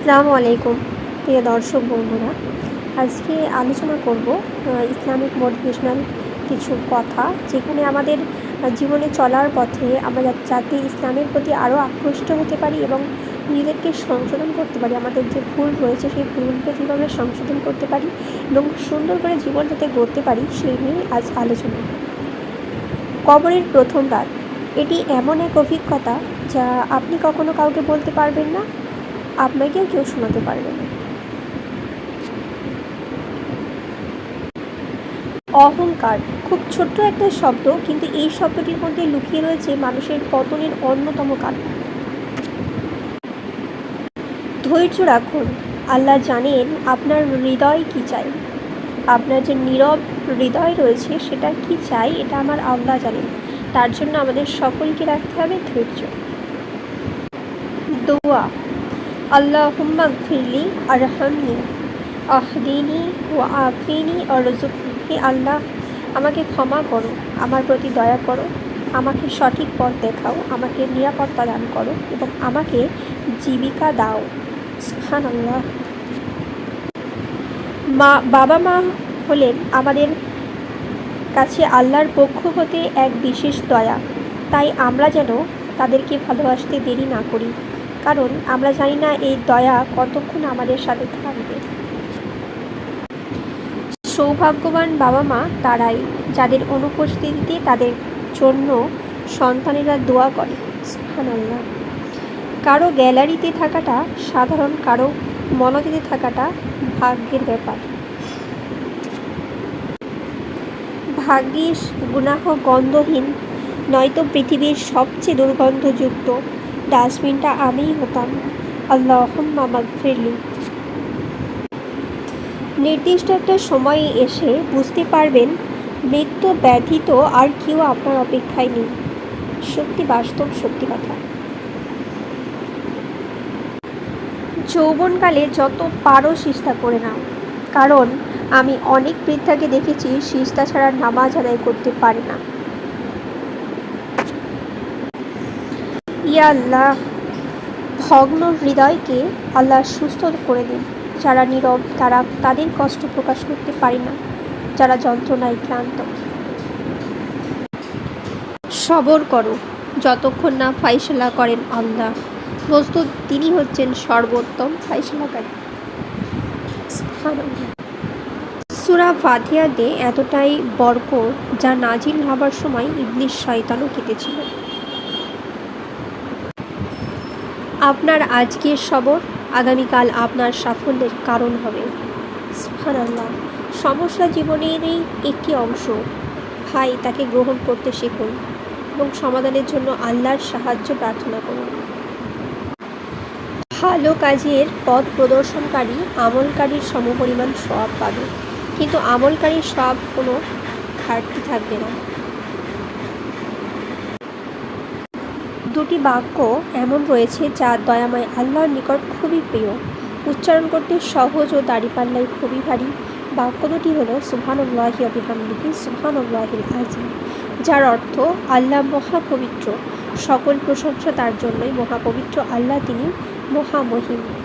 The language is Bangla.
আসসালামু আলাইকুম, প্রিয় দর্শক বন্ধুরা। আজকে আলোচনা করব ইসলামিক মোটিভেশনাল কিছু কথা, যেখানে আমাদের জীবনে চলার পথে আমরা যাতে ইসলামের প্রতি আরও আকৃষ্ট হতে পারি এবং নিজেদেরকে সংশোধন করতে পারি, আমাদের যে ভুল রয়েছে সেই ভুলকে কীভাবে সংশোধন করতে পারি এবং সুন্দর করে জীবন যাতে গড়তে পারি, সেই নিয়ে আজ আলোচনা। কবরের প্রথম রাত এটি এমন এক অভিজ্ঞতা যা আপনি কখনো কাউকে বলতে পারবেন না? আপনাকেও কেউ শোনাতে পারবে না। অহংকার, খুব ছোট্ট একটা শব্দ, কিন্তু এই শব্দটির মধ্যে লুকিয়ে রয়েছে মানুষের পতনের অন্যতম কারণ। ধৈর্য রাখুন। আল্লাহ জানেন আপনার হৃদয় কি চাই। আপনার যে নীরব হৃদয় রয়েছে, সেটা কি চাই, এটা আমার আল্লাহ জানেন। তার জন্য আমাদের সকলকে রাখতে হবে ধৈর্য। দোয়া। আল্লাহুম্মা গফিরলি আরহামনি, আহদিনি ও আফিনি অরজুকনি হে আল্লাহ, আমাকে ক্ষমা করো, আমার প্রতি দয়া করো, আমাকে সঠিক পথ দেখাও, আমাকে নিরাপত্তা দান করো এবং আমাকে জীবিকা দাও। সুবহান আল্লাহ মা, বাবা মা হলেন আমাদের কাছে আল্লাহর পক্ষ হতে এক বিশেষ দয়া। তাই আমরা যেন তাদেরকে ভালোবাসতে দেরি না করি। কারণ আমরা জানি না এই দয়া কতক্ষণ আমাদের সাথে থাকবে। সৌভাগ্যবান বাবা মা তারাই, যাদের অনুপস্থিতিতে তাদের জন্য সন্তানেরা দোয়া করে। সুবহানাল্লাহ। কারও গ্যালারিতে থাকাটা সাধারণ, কারও মনোযোগে থাকাটা ভাগ্যের ব্যাপার। ভাগ্যিস গুনাহ গন্ধহীন, নয়তো পৃথিবীর সবচেয়ে দুর্গন্ধযুক্ত ডাস্টবিনটা আমিই হতাম। আল্লাহ মাগফিরলি নির্দিষ্ট একটা সময়ে এসে বুঝতে পারবেন, মৃত্যু ব্যথিত আর কেউ আপনার অপেক্ষায় নেই। সত্যি বাস্তব সত্যি কথা। যৌবনকালে যত পারো সিস্তা করে নাও। কারণ, আমি অনেক বৃদ্ধাকে দেখেছি সিস্তা ছাড়া নামাজ আদায় করতে পারে না। ইয়া আল্লাহ, ভগ্ন হৃদয়কে আল্লাহ সুস্থ করে দিন। যারা নীরব, তারা তাদের কষ্ট প্রকাশ করতে পারে না। যারা যন্ত্রণায় ক্লান্ত। সবর করো, যতক্ষণ না ফাইসলা করেন আল্লাহ। বস্তু তিনি হচ্ছেন সর্বোত্তম ফাইসলাকারী সুরা ফাতিহাতে এতটাই বরক যা নাজিল হবার সময় ইবলিশ শয়তানও কেটেছিল। আপনার আজকের সবর আগামীকাল আপনার সাফল্যের কারণ হবে। সুবহানাল্লাহ। সমস্যা জীবনেরই একটি অংশ। ভাই, তাকে গ্রহণ করতে শিখুন এবং সমাধানের জন্য আল্লাহর সাহায্য প্রার্থনা করুন। ভালো কাজের পথ প্রদর্শনকারী আমলকারীর সমপরিমাণ সব পাবে। কিন্তু আমলকারীর সব কোনো ঘাটতি থাকবে না। দুটি বাক্য এমন রয়েছে যা দয়াময় আল্লাহর নিকট খুবই প্রিয়। উচ্চারণ করতে সহজ ও দাড়িপাল্লাই খুবই ভারী। বাক্য দুটি হলো, সুবহানুল্লাহি অবিহামদিহি সুবহানুল্লাহিল আজিম যার অর্থ আল্লাহ মহাপবিত্র। সকল প্রশংসা তার জন্যই মহাপবিত্র। আল্লাহ তিনি মহামহিম।